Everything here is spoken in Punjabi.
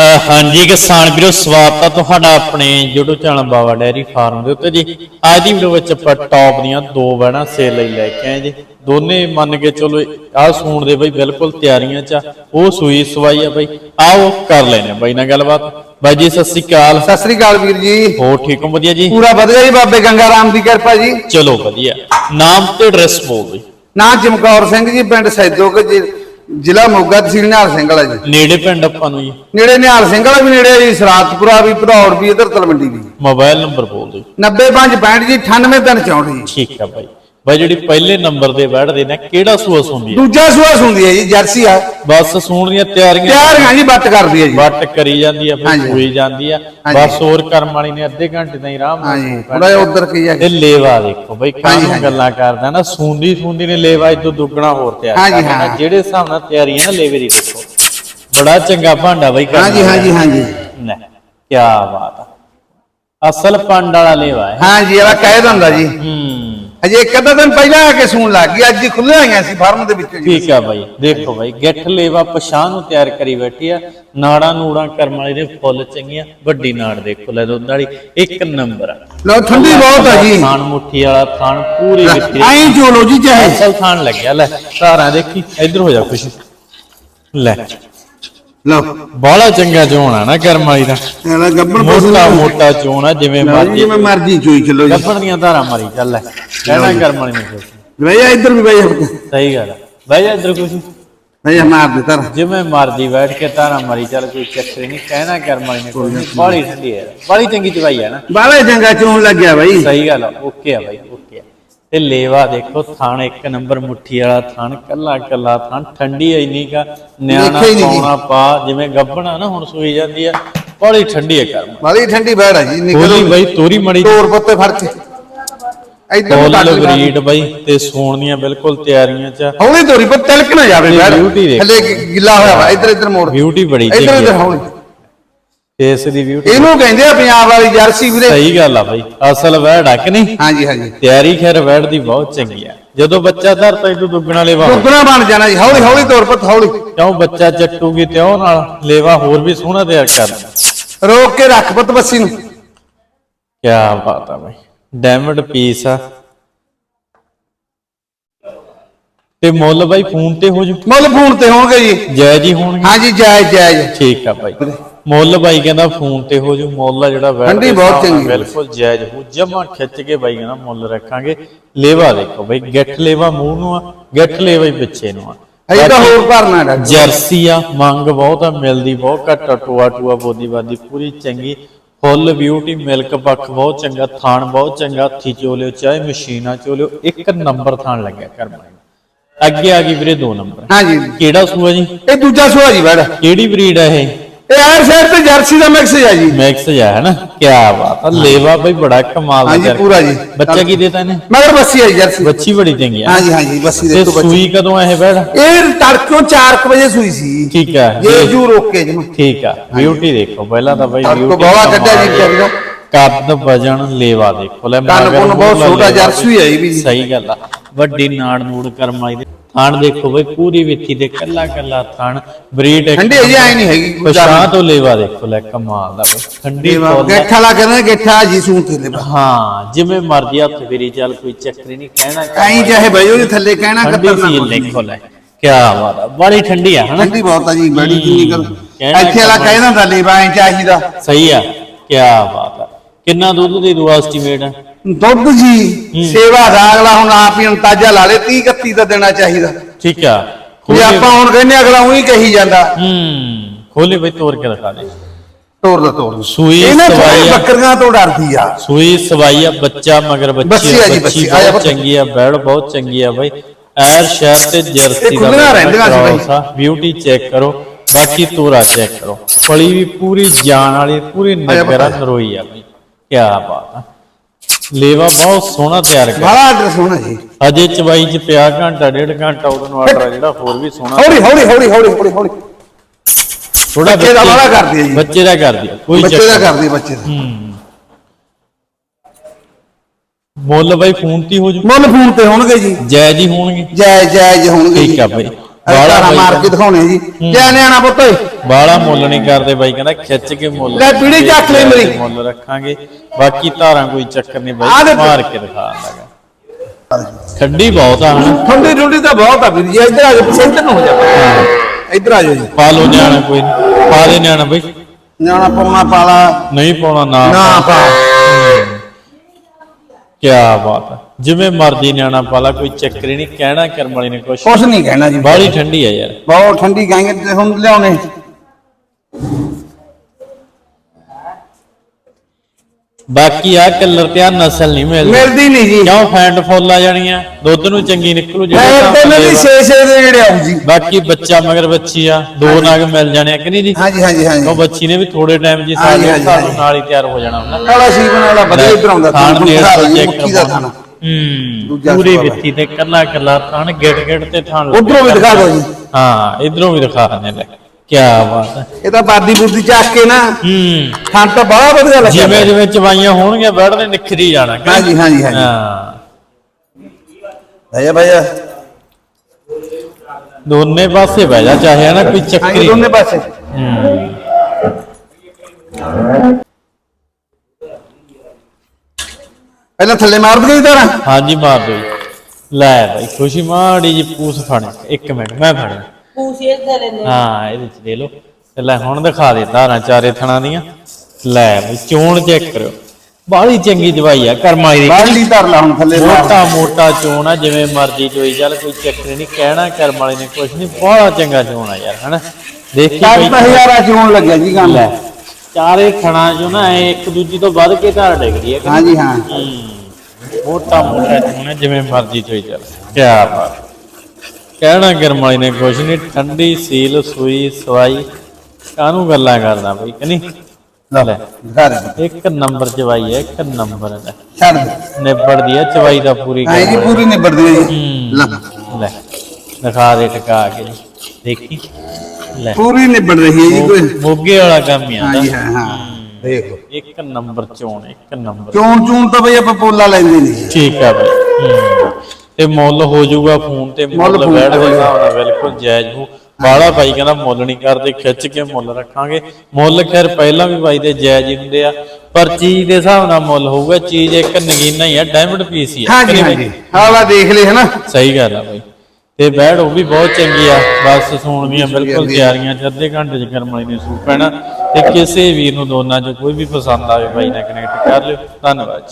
ਹਾਂਜੀ ਕਿਸਾਨ ਵੀਰੋ ਸਵਾਗਤ ਹੈ ਤੁਹਾਡਾ ਆਪਣੇ YouTube channel Bawa dairy farm ਦੇ ਉੱਤੇ ਜੀ। ਅੱਜ ਦੀ ਵੀਡੀਓ ਵਿੱਚ ਆਪਾਂ ਟੌਪ ਦੀਆਂ ਦੋ ਬੈਣਾ ਸੇਲ ਲਈ ਲੈ ਕੇ ਆਏ ਜੀ। ਦੋਨੇ ਮੰਨ ਕੇ ਚਲੋ ਆਹ ਸੂਣ ਦੇ ਬਈ ਬਿਲਕੁਲ ਤਿਆਰੀਆਂ 'ਚ ਆ। ਉਹ ਸੂਈ ਸਵਾਈ ਆ ਬਈ। ਆਓ ਕਰ ਲੈਨੇ ਬਾਈ ਨਾਲ ਗੱਲਬਾਤ। ਬਾਈ ਜੀ ਸਤਿ ਸ੍ਰੀ ਅਕਾਲ। ਸਤਿ ਸ੍ਰੀ ਅਕਾਲ ਵੀਰ ਜੀ। ਹੋ ਠੀਕ ਹੋ? ਵਧੀਆ ਜੀ? ਪੂਰਾ ਵਧੀਆ ਜੀ ਬਾਬੇ ਗੰਗਾ ਰਾਮ ਦੀ ਕਿਰਪਾ ਜੀ। ਚਲੋ ਵਧੀਆ। ਨਾਮ ਤੇ ਐਡਰੈਸ ਬੋਲ ਬਈ ਨਾਂ ਚਮਕੌਰ ਸਿੰਘ ਜੀ ਪਿੰਡ ਸੈਦੋਕ ਜੀ। ਜ਼ਿਲ੍ਹਾ ਮੋਗਾ ਤਹਿਸੀਲ ਨਿਹਾਲ ਸਿੰਘ ਵਾਲਾ ਜੀ। ਨੇੜੇ ਪਿੰਡ ਆਪਾਂ ਨੂੰ ਜੀ। ਨੇੜੇ ਨਿਹਾਲ ਸਿੰਘ ਵਾਲਾ ਵੀ ਨੇੜੇ ਜੀ ਸਰਾਤਪੁਰਾ ਵੀ ਭਦੌੜ ਵੀ ਇਧਰ ਤਲਵੰਡੀ ਵੀ। ਮੋਬਾਈਲ ਨੰਬਰ ਬੋਲ ਦਿਓ। 9565 ਜੀ 98364 ਜੀ। ਠੀਕ ਆ ਬਾਈ। ਬਾਈ ਜਿਹੜੀ ਪਹਿਲੇ ਨੰਬਰ ਦੇ ਬੈਠਦੇ ਨੇ ਕਿਹੜਾ ਸੂਆ ਸੁੰਦੀ ਆ ਦੂਜਾ ਸੂਆ ਸੁੰਦੀ ਹੈ ਜੀ ਜਰਸੀ ਆ। ਬਸ ਸੂਣ ਦੀਆਂ ਤਿਆਰੀਆਂ। ਤਿਆਰੀਆਂ ਜੀ ਬੱਤ ਕਰਦੀ ਹੈ ਜੀ। ਵੱਟ ਕਰੀ ਜਾਂਦੀ ਆ ਫਿਰ ਹਾਂਜੀ। ਸੂਈ ਜਾਂਦੀ ਆ। ਬਸ ਹੋਰ ਕਰਮ ਵਾਲੀ ਨੇ ਅੱਧੇ ਘੰਟੇ ਦਾ ਹੀ ਆਰਾਮ ਹਾਂਜੀ। ਥੋੜਾ ਜਿਹਾ ਉਧਰ ਕੀ ਹੈ ਤੇ ਲੇਵਾ ਦੇਖੋ ਬਈ ਕਾਹਨੂੰ। ਗੱਲਾਂ ਕਰਦਾ ਨਾ ਸੂੰਦੀ ਸੂੰਦੀ ਨੇ ਲੇਵਾ ਇਦੋਂ ਦੁੱਗਣਾ ਹੋਰ ਤਿਆਰ ਹਾਂਜੀ, ਕਰ ਦੇਣਾ। ਹਾਂ। ਜਿਹੜੇ ਹਿਸਾਬ ਨਾਲ ਤਿਆਰੀ ਹੈ ਨਾ ਲੇਵੇ ਦੀ ਦੇਖੋ। ਬੜਾ ਚੰਗਾ ਭਾਂਡਾ ਬਈ ਹਾਂਜੀ ਹਾਂਜੀ ਹਾਂਜੀ। ਨਾ ਕੀ ਬਾਤ ਆ। ਅਸਲ ਪੰਡ ਵਾਲਾ ਲੇਵਾ ਹੈ। ਹਾਂਜੀ ਇਹਦਾ ਕਹਿ ਦਿੰਦਾ ਜੀ। ਹੂੰ। ਅਜੇ ਇੱਕ ਅੱਧਾ ਦਿਨ ਪਹਿਲਾਂ ਆ ਕੇ ਸੂਣ ਲੱਗ ਗਈ ਅੱਜ ਹੀ ਖੁੱਲੇ ਆਈਆਂ ਸੀ ਫਾਰਮ ਦੇ ਵਿੱਚ ਜੀ ਠੀਕ ਆ ਬਾਈ ਦੇਖੋ ਬਾਈ ਗਿੱਠ ਲੇਵਾ ਪਛਾਣ ਨੂੰ ਤਿਆਰ ਕਰੀ ਬੈਠੀ ਆ ਨਾੜਾਂ ਨੂੜਾਂ ਕਰਮ ਵਾਲੀ ਦੇ ਫੁੱਲ ਚੰਗੀਆਂ ਵੱਡੀ ਨਾੜ ਦੇਖੋ ਲੈ ਦੁੱਧ ਵਾਲੀ ਇੱਕ ਨੰਬਰ ਆ। ਲੋ ਠੰਡੀ ਬਹੁਤ ਆ ਜੀ। ਥਾਣ ਮੁੱਠੀ ਵਾਲਾ ਥਾਣ ਪੂਰੀ ਵਿੱਚੀ ਐਂ ਚੋਲੋ ਜੀ ਚਾਹੇ ਅਸਲ ਲੱਗਿਆ ਲੈ ਧਾਰਾਂ ਦੇਖੀ ਇੱਧਰ ਹੋ ਜਾ ਖੁਸ਼। ਲੈ। ਲੋ ਬਾਹਲਾ ਚੰਗਾ ਚੋਣ ਆ ਨਾ ਕਰਮ ਵਾਲੀ ਦਾ। ਇਹਦਾ ਗੱਬੜ ਮੋਟਾ ਮੋਟਾ ਚੋਣ ਆ ਜਿਵੇਂ ਲਓ ਮਰਜ਼ੀ। ਜਿਵੇਂ ਮਰਜ਼ੀ ਚੋਈ ਚਲੋ ਜੀ। ਗੱਬਣ ਦੀਆਂ ਧਾਰਾਂ ਮਾਰੀ ਚੱਲ ਲੈ। ਕਹਿਣਾ ਕਰਮ ਵਾਲੀ ਨੇ। ਭਈਆ ਇੱਧਰ ਵੀ ਭਈਆ ਸਹੀ ਗੱਲ ਆ। ਇੱਧਰ ਕੁਛ। ਭਈਆ ਮਾਰ ਦੇ ਤਰ ਜਿਵੇਂ ਮਰਜ਼ੀ ਬੈਠ ਕੇ ਧਾਰਾਂ ਮਾਰੀ ਚੱਲ ਕੋਈ ਚੱਕਰ ਨਹੀਂ। ਕਹਿਣਾ ਕਰਮ ਵਾਲੀ ਨੇ ਕੋਈ ਬਾਹਲੀ ਠੰਡੀ ਹੈ। ਬਾਹਲੀ ਚੰਗੀ ਚਵਾਈ ਹੈ ਨਾ। ਬਾਲੇ ਜੰਗਾ ਚੋਣ ਲੱਗਿਆ ਬਾਈ। ਸਹੀ ਗੱਲ ਆ ਓਕੇ ਆ ਬਾਈ ਓਕੇ ਆ। ਤੇ ਲੇਵਾ ਦੇਖੋ ਥਾਣ ਇੱਕ ਨੰਬਰ ਮੁੱਠੀ ਵਾਲਾ ਥਾਣ ਕੱਲਾ ਕੱਲਾ ਥਾਣ ਠੰਡੀ ਇੰਨੀ ਕਾ ਨਿਆਣਾ। ਪਾਉਣਾ ਪਾ ਜਿਵੇਂ ਗੱਬਣਾ ਨਾ ਹੁਣ ਸੂਈ ਜਾਂਦੀ ਆ ਬੜੀ ਠੰਡੀ ਹੈ ਕਰਮ ਬਾਲੀ ਠੰਡੀ ਬੈੜ ਆ ਜੀ ਨਿਕਲੋ। ਬਾਈ ਤੋਰੀ ਮੜੀ। ਤੋਰ ਪੱਤੇ ਫੜ ਕੇ। ਇੱਧਰ ਨੂੰ ਕੱਟ ਫੁੱਲ ਲਾ। ਬਰੀਡ ਬਾਈ ਤੇ ਸੂਣ ਦੀਆਂ ਬਿਲਕੁਲ ਤਿਆਰੀਆਂ ਚ। ਹੌਲੀ ਤੋਰੀ ਪਰ ਤਿਲਕ ਨਾ ਜਾਵੇ ਬੈੜ। ਥੱਲੇ ਗਿੱਲਾ ਹੋਇਆ ਵਾ ਇੱਧਰ ਇੱਧਰ ਮੋੜ। ਬਿਊਟੀ ਬੜੀ ਇੱਧਰ ਇੱਧਰ ਹੌਲੀ। ਫੇਸ ਦੀ ਬਿਊਟੀ ਇਹਨੂੰ ਕਹਿੰਦੇ ਆ ਪੰਜਾਬ ਵਾਲੀ ਜਰਸੀ ਵੀਰੇ। ਸਹੀ ਗੱਲ ਆ ਬਾਈ ਅਸਲ ਵੈੜ ਆ ਕਿ ਨਹੀਂ? ਹਾਂਜੀ ਹਾਂਜੀ। ਤਿਆਰੀ ਖੈਰ ਵੈੜ ਦੀ ਬਹੁਤ ਚੰਗੀ ਆ। ਜਦੋਂ ਬੱਚਾ ਧਰਤਾ ਇਦੋਂ ਦੁੱਗਣਾ ਲੇਵਾ ਦੁੱਗਣਾ ਬਣ ਜਾਣਾ ਜੀ ਹੌਲੀ ਹੌਲੀ ਤੋਰ ਪੱਤ ਹੌਲੀ। ਕਿਉਂ ਬੱਚਾ ਚੱਟੂਗੀ ਤੇ ਉਹ ਨਾਲ ਲੇਵਾ ਹੋਰ ਵੀ ਸੋਹਣਾ ਤਿਆਰ ਕਰਦਾ ਰੋਕ ਕੇ ਰੱਖ ਪੁੱਤ ਬੱਸੀ ਨੂੰ। ਕੀ ਬਾਤ ਆ ਬਾਈ ਡਾਇਮੰਡ ਪੀਸ ਆ। ਤੇ ਮੁੱਲ ਬਾਈ ਫੋਨ ਤੇ ਹੋ ਜੂ। ਮੁੱਲ ਫੋਨ ਤੇ ਹੋਣਗੇ ਜੀ। ਜੈ ਜੀ ਹੋਣਗੇ। ਹਾਂਜੀ ਜਾਇਜ਼ ਜਾਇਜ਼ ਠੀਕ ਆ ਬਾਈ। ਮੁੱਲ ਬਾਈ ਕਹਿੰਦਾ ਫੋਨ ਤੇ ਹੋ ਜੂ ਮੁੱਲ ਆ ਜਿਹੜਾ ਵੈਟ ਠੰਡੀ ਬਹੁਤ ਚੰਗੀ। ਬਿਲਕੁਲ ਜਾਇਜ਼ ਹੋ ਜਮਾ ਖਿੱਚ ਕੇ ਬਾਈ ਕਹਿੰਦਾ ਮੁੱਲ ਰੱਖਾਂਗੇ। ਲੇਵਾ ਦੇਖੋ ਬਾਈ ਗਿੱਠ ਲੇਵਾ ਮੂੰਹ ਨੂੰ ਆ ਗਿੱਠ ਲੇਵਾ ਹੀ ਪਿੱਛੇ ਨੂੰ ਆ। ਤਾਂ ਹੋਰ ਭਰਨਾ ਡਾਕਟਰ। ਜਰਸੀ ਆ ਮੰਗ ਬਹੁਤ ਆ ਮਿਲਦੀ ਬਹੁਤ ਘੱਟ ਟੋਆ ਟੋਆ ਬੋਦੀ ਬਾਦੀ ਪੂਰੀ ਚੰਗੀ। ਫੁੱਲ ਬਿਊਟੀ ਮਿਲਕ ਪੱਖ ਬਹੁਤ ਚੰਗਾ ਥਾਣ ਬਹੁਤ ਚੰਗਾ ਹੱਥੀ ਚੋਲਿਓ ਚਾਹੇ ਮਸ਼ੀਨਾ ਚੋਲਿਓ ਇੱਕ ਨੰਬਰ ਥਾਣ ਲੱਗਿਆ ਕਰਮਾ ਅੱਗੇ ਆ ਗਈ ਵੀਰੇ ਦੋ ਨੰਬਰ। ਹਾਂਜੀ। ਕਿਹੜਾ ਸੂਆ ਜੀ? ਇਹ ਦੂਜਾ ਸੂਆ ਜੀ ਬੈੜ ਇਹ ਕਿਹੜੀ ਬਰੀਡ ਆ ਇਹ? ਆਰ ਸ਼ਹਿਰ ਤੇ ਜਰਸੀ ਦਾ ਮਿਕਸ ਹੈ ਜੀ। ਮੈਕਸ ਜਾ ਹੈ ਨਾ ਕੀ ਬਾਤ ਆ ਲੇਵਾ ਬਈ ਬੜਾ ਕਮਾਲ ਦਾ ਹਾਂਜੀ, ਪੂਰਾ ਜੀ। ਬੱਚਾ ਕੀ ਦੇਤਾ ਇਹਨੇ? ਮਗਰ ਬੱਸੀ ਹੈ ਜੀ ਜਰਸੀ। ਬੱਚੀ ਬੜੀ ਚੰਗੀ ਆ। ਹਾਂਜੀ ਹਾਂਜੀ ਬੱਸੀ ਤੇ ਦੇਖੋ ਬੱਚੀ। ਸੂਈ ਕਦੋਂ ਇਹ ਬੈੜ ਇਹ ਤੜਕਿਓਂ 4 ਵਜੇ ਸੂਈ ਸੀ। ਠੀਕ ਆ। ਜੇ ਜੂ ਰੋਕ ਕੇ ਜਮਾ। ਠੀਕ ਆ। ਬਿਊਟੀ ਦੇਖੋ ਪਹਿਲਾਂ ਤਾਂ ਬਾਈ ਬਿਊਟੀ ਬਾਵਾ ਕੱਢਿਆ ਜੀ ਦਾ ਕੱਦ ਵਜਣ ਲੇਵਾ ਦੇਖੋ। ਲੈ ਮਗਰ ਬਹੁਤ ਛੋਟਾ ਜਰਸੀ ਹੈ ਇਹ ਵੀ ਜੀ। ਸਹੀ ਗੱਲ ਆ। ਵੱਡੀ ਨਾੜ ਨੂੜ ਕਰਮਾਈ ਦੇ। ਥਾਣ ਦੇਖੋ ਬਈ ਪੂਰੀ ਵਿੱਥੀ ਦੇ ਕੱਲਾ ਕੱਲਾ ਥਾਣ। ਬਰੀਡ ਠੰਡੀ ਅਜੇ ਐ ਨਹੀਂ ਹੈਗੀ ਕੋਈ ਪਛਾਂ ਤੋਂ ਲੇਵਾ ਦੇਖੋ ਲੈ ਕਮਾਲ ਦਾ ਬਈ। ਠੰਡੀ ਗੇਠਾ ਲਾ ਕਹਿੰਦੇ ਗੇਠਾ ਜੀ ਸੂਣ ਤੇ ਲੈ ਹਾਂ ਜਿਵੇਂ ਮਰਜ਼ੀ ਹੱਥ ਫੇਰੀ ਚੱਲ ਕੋਈ ਚੱਕਰ ਨਹੀਂ ਕਹਿਣਾ ਐਂ ਚਾਹੇ ਬਈ ਉਹਦੇ ਥੱਲੇ ਕਹਿਣਾ ਕੱਤਰ ਫੀਲ ਦੇਖੋ ਲੈ ਕੀ ਬਾਤ ਆ ਬੜੀ ਠੰਡੀ ਆ ਹਨਾ? ਠੰਡੀ ਬਹੁਤ ਆ ਜੀ ਬੜੀ ਜਿੰਨੀ ਕਹਿਣਾ ਇੱਥੇ ਵਾਲਾ ਕਹਿ ਦਿੰਦਾ ਲੇਵਾ ਐਂ ਚਾਹੀਦਾ। ਸਹੀ ਆ ਕੀ ਬਾਤ ਆ। ਕਿੰਨਾ ਦੁੱਧ ਦੀ ਦੂ ਐਸਟੀਮੇਟ ਆ? ਦੁੱਧ ਜੀ ਸੇਵਾ ਦਾ ਅਗਲਾ ਹੁਣ ਆਪ ਹੀ ਅੰਤਾਜ਼ਾ ਲਾ ਲੇ 30 31 ਦਾ ਦੇਣਾ ਚਾਹੀਦਾ। ਠੀਕ ਆ। ਖੋਲੇ ਆਪਾਂ ਹੁਣ ਕਹਿੰਦੇ ਅਗਲਾ ਉਹੀ ਕਹੀ ਜਾਂਦਾ। ਹੂੰ ਖੋਲੇ ਬਈ ਤੋੜ ਕੇ ਦਿਖਾ ਦੇ। ਤੋੜ ਦਾ ਤੋੜ ਸੂਈ ਸਵਾਈ ਬੱਕਰੀਆਂ ਤੋਂ ਡਰਦੀ ਆ। ਸੂਈ ਸਵਾਈ ਆ ਬੱਚਾ ਮਗਰ ਬੱਚੀ ਬੱਚੀ ਜੀ, ਜਾ ਬਹੁਤ। ਚੰਗੀ ਆ ਬੈੜ ਬਹੁਤ ਚੰਗੀ ਆ ਬਈ। ਐਰ ਸ਼ਹਿਰ ਤੇ ਜਰਸੀ ਆ। ਬਿਊਟੀ ਚੈੱਕ ਕਰੋ ਬਾਕੀ ਤੋਰਾ ਚੈੱਕ ਕਰੋ। ਫਲੀ ਵੀ ਪੂਰੀ ਜਾਨ ਵਾਲੀ ਪੂਰੀ ਜਾ ਨਗਰਾ। ਨਰੋਈ ਆ ਬਈ। ਕੀ ਬਾਤ ਆ। ਲੇਵਾ ਬਹੁਤ ਸੋਹਣਾ ਤਿਆਰ ਕਰ ਬੜਾ ਆਰਡਰ ਸੋਹਣਾ ਜੀ। ਅਜੇ ਚਵਾਈ ਚ ਪਿਆ ਘੰਟਾ ਡੇਢ ਘੰਟਾ ਉਹਦਾ ਨੂੰ ਆਰਡਰ ਆ ਜਿਹੜਾ ਹੋਰ ਵੀ ਸੋਹਣਾ। ਹੌਲੀ ਹੌਲੀ ਹੌਲੀ ਹੌਲੀ ਹੌਲੀ ਹੌਲੀ। ਥੋੜਾ ਬੱਚੇ ਦਾ ਬੜਾ ਕਰਦੀ ਆ ਜੀ। ਬੱਚੇ ਦਾ ਕਰਦੀ ਆ ਕੋਈ ਬੱਚੇ ਦਾ ਕਰਦੀ ਬੱਚੇ ਦਾ। ਹੂੰ। ਮੁੱਲ ਬਾਈ ਫੋਨ ਤੇ ਹੀ ਹੋ ਜੂ। ਮੁੱਲ ਫੋਨ ਤੇ ਹੋਣਗੇ ਜੀ। ਜੈ ਜੀ ਹੋਣਗੇ। ਜਾਇਜ਼ ਜਾਇਜ਼ ਹੋਣਗੇ ਠੀਕ ਜੀ। ਆ ਬਾਈ। ਧਾਰਾ ਮਾਰ ਕੇ ਦਿਖਾਉਣੇ ਜੀ। ਕਿਆ ਨਿਆਣਾ ਪੁੱਤ ਓਏ। ਬਾਲਾ ਮੁੱਲ ਨਹੀਂ ਕਰਦੇ ਬਾਈ ਕਹਿੰਦਾ ਖਿੱਚ ਕੇ ਮੁੱਲ ਲੈ ਪੀੜੀ ਚੱਕ ਲਈ ਮੇਰੀ। ਮੁੱਲ ਰੱਖਾਂਗੇ। ਬਾਕੀ ਧਾਰਾਂ ਕੋਈ ਚੱਕਰ ਨਹੀਂ ਬਾਈ ਮਾਰ ਕੇ ਦਿਖਾ ਦਾਂਗਾ ਠੰਡੀ ਬਹੁਤ ਆ ਹਨਾ। ਠੰਡੀ ਠੰਡੀ ਤਾਂ ਬਹੁਤ ਆ ਵੀਰ ਜੀ ਇੱਧਰ ਆ ਪਿੱਛੇ ਇੱਧਰ ਨੂੰ ਹੋ ਜਾ। ਇੱਧਰ ਆ ਜਾਓ ਜੀ। ਪਾ ਲੋ ਨਿਆਣਾ ਕੋਈ। ਨੀ। ਪਾ ਦੇ ਨਿਆਣਾ ਬਈ। ਨਿਆਣਾ ਪਾਉਣਾ ਪਾਲਾ। ਨਹੀਂ ਪਾਉਣਾ ਨਾ ਨਾ ਪਾ। ਕੀ ਬਾਤ ਹੈ। ਜਿਵੇਂ ਮਰਜ਼ੀ ਨਿਆਣਾ ਪਾਲਾ ਕੋਈ ਚੱਕਰ ਹੀ ਨਹੀਂ ਕਹਿਣਾ ਕਰਮ ਵਾਲੀ ਨੇ ਕੁਛ ਕੁਛ ਨਹੀਂ ਕਹਿਣਾ ਜੀ। ਬਾਹਲੀ ਠੰਡੀ ਹੈ ਯਾਰ। ਬਹੁਤ ਠੰਡੀ ਗਾਂਗੇ ਤੇ ਹੁਣ ਲਿਆਉਣੇ। ਬਾਕੀ ਆ ਕਲਰ ਤੇ ਆ ਨਸਲ ਨਹੀਂ ਮਿਲਦੀ। ਮਿਲਦੀ ਨਹੀਂ ਜੀ। ਕਿਉਂ? ਫੈਂਟ ਫੁੱਲ ਆ ਜਾਣੀਆਂ। ਦੁੱਧ ਨੂੰ ਚੰਗੀ ਨਿਕਲੂ ਮੈਂ ਹਿਸਾਬ ਤੇ ਨਾਲ ਮੇਰੀ ਦੇਵਾ। 6 6 ਦੇ ਜਿਹੜੇ ਆਉ ਜੀ। ਬਾਕੀ ਬੱਚਾ ਮਗਰ ਬੱਚੀ ਆ ਦੋ ਨਾਗ ਮਿਲ ਜਾਣੇ ਆ ਕਿ ਨਹੀਂ ਜੀ? ਹਾਂਜੀ ਹਾਂਜੀ ਹਾਂਜੀ। ਉਹ ਬੱਚੀ ਨੇ ਵੀ ਥੋੜੇ ਟਾਈਮ ਜੀ ਸਾਡੇ। ਨਾਲ ਹੀ ਤਿਆਰ ਹੋ ਜਾਣਾ ਹੁੰਦਾ ਕਾਲਾ ਸੀਵਨ ਵਾਲਾ ਵਧੀਆ ਇੱਧਰ ਆਉਂਦਾ। ਥਾਣ ਤੁਹਾਨੂੰ ਦੇ ਦਿਖਾ ਦਿਓ ਜੀ, ਚੈੱਕ ਮੁੱਠੀ ਦਾ ਥਾਣਾ ਹੂੰ ਦੂਜਾ ਪੂਰੀ। ਵਿੱਤੀ ਤੇ ਕੱਲਾ ਕੱਲਾ ਥਾਣ ਗਿੜ ਗਿੜ ਤੇ ਥਾਣ ਉਧਰੋਂ ਵੀ ਦਿਖਾ ਦਿਓ ਜੀ। ਹਾਂ ਇਧਰੋਂ ਵੀ ਦਿਖਾ ਦਿੰਦੇ ਲੈ ਕੀ ਬਾਤ ਹੈ। ਇਹ ਤਾਂ ਬਾਦੀ ਬੁਰਦੀ ਚੱਕ ਕੇ ਨਾ ਹੂੰ। ਖਾਣ ਤਾਂ ਬੜਾ ਵਧੀਆ ਲੱਗਿਆ। ਜਿਵੇਂ ਜਿਵੇਂ ਚਵਾਈਆਂ ਹੋਣਗੀਆਂ ਬੈਠਦੇ ਨਿਖਰੀ ਜਾਣਾ? ਹਾਂਜੀ ਹਾਂਜੀ ਹਾਂਜੀ। ਹਾਂ। ਭਈਆ ਭਈਆ। ਦੋਨੇ ਪਾਸੇ ਬਹਿ ਜਾ ਚਾਹੇ ਹਨਾ ਕੋਈ ਚੱਕਰੀ। ਦੋਨੇ ਪਾਸੇ। ਹੂੰ। ਪਹਿਲਾਂ ਥੱਲੇ ਮਾਰ ਦਈਏ ਤਾਰਾ ਹਾਂਜੀ ਮਾਰ ਦੋ ਲੈ ਬਾਈ ਖੁਸ਼ੀ ਮਾੜੀ ਜੀ ਪੂਸ ਫੜ ਇੱਕ ਮਿੰਟ ਮੈਂ ਫੜਿਆ ਪੂਛੇ ਦੇ ਲੈਨੇ ਹਾਂ ਇਹਦੇ ਚ ਦੇ ਲਓ। ਤੇ ਲੈ ਹੁਣ ਦਿਖਾ ਦੇ ਧਾਰਾਂ ਚਾਰੇ ਥਣਾ ਦੀਆਂ। ਲੈ ਬਈ ਚੋਣ ਚੈੱਕ ਕਰਿਓ। ਬਾਹਲੀ ਚੰਗੀ ਦਵਾਈ ਆ ਕਰਮਾਈ ਦੀ। ਬਾਹਲੀ ਧਰ ਲਾ ਹੁਣ ਥੱਲੇ ਮਾਰ ਮੋਟਾ ਮੋਟਾ ਚੋਣ ਆ ਜਿਵੇਂ ਮਰਜ਼ੀ ਚੋਈ ਚੱਲ ਕੋਈ ਚੱਕਰ ਨਹੀਂ ਕਹਿਣਾ ਕਰਮ ਵਾਲੇ ਨੇ ਕੁਛ ਨਹੀਂ ਬਹੁਤ ਚੰਗਾ ਚੋਣ ਆ ਯਾਰ ਹਨਾ? ਦੇਖੀ ਚੱਲ ਤਾਂ ਬਈ ਹਜ਼ਾਰਾਂ ਚ ਹੋਣ ਲੱਗਿਆ ਜੀ ਕੰਮ। ਲੈ ਚਾਰੇ ਖਣਾ ਜੋ ਨਾ ਇਹ ਇੱਕ ਦੂਜੀ ਤੋਂ ਵੱਧ ਕੇ ਧਾਰ ਡਿੱਗਦੀ ਹੈ ਹਾਂਜੀ ਹਾਂ। ਹੂੰ। ਮੋਟਾ ਮੋਟਾ ਚੋਣ ਆ ਜਿਵੇਂ ਮਰਜ਼ੀ ਚੋਈ ਚੱਲ। ਕੀ ਬਾਤ। ਕਹਿਣਾ ਵਾਲੀ ਨੇ ਕੁਛ ਨਹੀਂ ਠੰਡੀ ਸੀਲ ਸੂਈ ਸਵਾਈ ਕਾਹਨੂੰ ਗੱਲਾਂ ਕਰਦਾ ਬਈ ਕਿ ਨਹੀਂ? ਲੈ ਦੇ। ਇੱਕ ਨੰਬਰ ਚਵਾਈ ਹੈ ਇੱਕ ਨੰਬਰ ਹੈ। ਛੱਡ ਦੇ। ਨਿਬੜਦੀ ਹੈ ਚਵਾਈ ਦਾ ਪੂਰੀ ਹਾਂ ਜੀ ਪੂਰੀ ਨਿਬੜਦੀ ਹੈ ਜੀ। ਲੈ ਲੈ ਦਿਖਾ ਦੇ ਟਕਾ ਕੇ। ਜੀ। ਦੇਖੀ। ਲੈ। ਪੂਰੀ ਨਿਬੜ ਰਹੀ ਹੈ ਜੀ ਕੋਈ। ਮੋਗੇ ਵਾਲਾ ਕੰਮ ਹੀ ਹਾਂ ਜੀ ਆਂਦਾ ਹਾਂ। ਹਾਂ। ਦੇਖ ਇੱਕ ਨੰਬਰ ਚੋਣ ਇੱਕ ਨੰਬਰ। ਚੂਨ ਚੂਨ ਤਾਂ ਬਈ ਆਪਾਂ ਪੋਲਾ ਲੈਂਦੇ ਨਹੀਂ। ਠੀਕ ਆ ਬਈ। ਤੇ ਮੁੱਲ ਹੋ ਜਾਊਗਾ ਫੋਨ ਤੇ ਮੁੱਲ ਮੁੱਲ ਤੇ ਦੇ ਹੋ ਹਿਸਾਬ ਨਾਲ ਬਿਲਕੁਲ ਜਾਇਜ਼ ਹੋ। ਬਾਲਾ ਭਾਈ ਕਹਿੰਦਾ ਮੁੱਲ ਨਹੀਂ ਕਰਦੇ ਖਿੱਚ ਕੇ ਮੁੱਲ ਰੱਖਾਂਗੇ। ਮੁੱਲ ਖੈਰ ਪਹਿਲਾਂ ਵੀ ਬਾਈ ਦੇ ਜਾਇਜ਼ ਹੀ ਹੁੰਦੇ ਆ ਪਰ ਚੀਜ਼ ਦੇ ਹਿਸਾਬ ਨਾਲ ਮੁੱਲ ਹੋਊਗਾ ਚੀਜ਼ ਇੱਕ ਨਗੀਨਾ ਹੀ ਆ ਡਾਇਮੰਡ ਪੀਸ ਹੀ ਆ। ਹਾਂ ਕਿ ਜੀ ਨਹੀਂ ਹਾਂ ਬਾਈ? ਜੀ ਆਲਾ ਦੇਖ ਲੈ ਹਨਾ? ਸਹੀ ਗੱਲ ਆ ਬਾਈ। ਤੇ ਬੈੜ ਉਹ ਵੀ ਬਹੁਤ ਚੰਗੀ ਆ। ਬਸ ਸੂਣਵੀਆਂ ਚੰਗੀ ਬਿਲਕੁਲ। ਤਿਆਰੀਆਂ ਚ ਅੱਧੇ ਘੰਟੇ ਚ ਕਰਮ ਵਾਲੀ ਨੇ ਸੂ ਪੈਣਾ। ਤੇ ਕਿਸੇ ਵੀਰ ਨੂੰ ਦੋਨਾਂ ਚ ਕੋਈ ਵੀ ਪਸੰਦ ਆਵੇ ਬਾਈ ਨਾਲ ਕਨੈਕਟ ਕਰ ਲਿਓ। ਧੰਨਵਾਦ